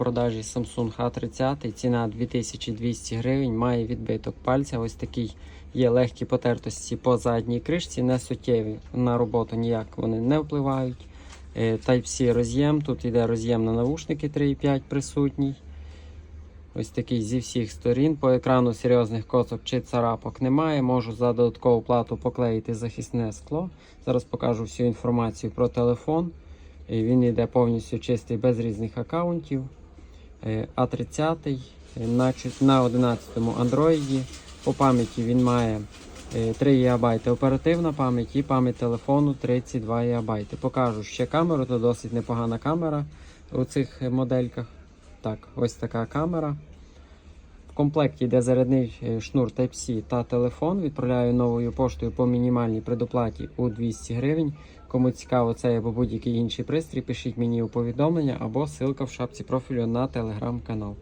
продажі Samsung A30, ціна 2200 гривень, має відбиток пальця. Ось такий є легкі потертості по задній кришці, не суттєві. На роботу ніяк вони не впливають. Е, Type-C роз'єм. Тут йде роз'єм на навушники 3.5 присутній. Ось такий зі всіх сторін. По екрану серйозних косок чи царапок немає. Можу за додаткову плату поклеїти захисне скло. Зараз покажу всю інформацію про телефон. Він йде повністю чистий без різних аккаунтів. Е, А30 е, на, на 11 Android. По пам'яті він має е, 3 ГБ оперативна пам'ять і пам'ять телефону 32 ГБ. Покажу ще камеру, то досить непогана камера у цих е, модельках. Так, ось така камера. Комплекті йде зарядний е, шнур Type-C та телефон. Відправляю новою поштою по мінімальній предоплаті у 200 гривень. Кому цікаво це або будь-який інший пристрій, пишіть мені у повідомлення або ссылка в шапці профілю на телеграм-канал.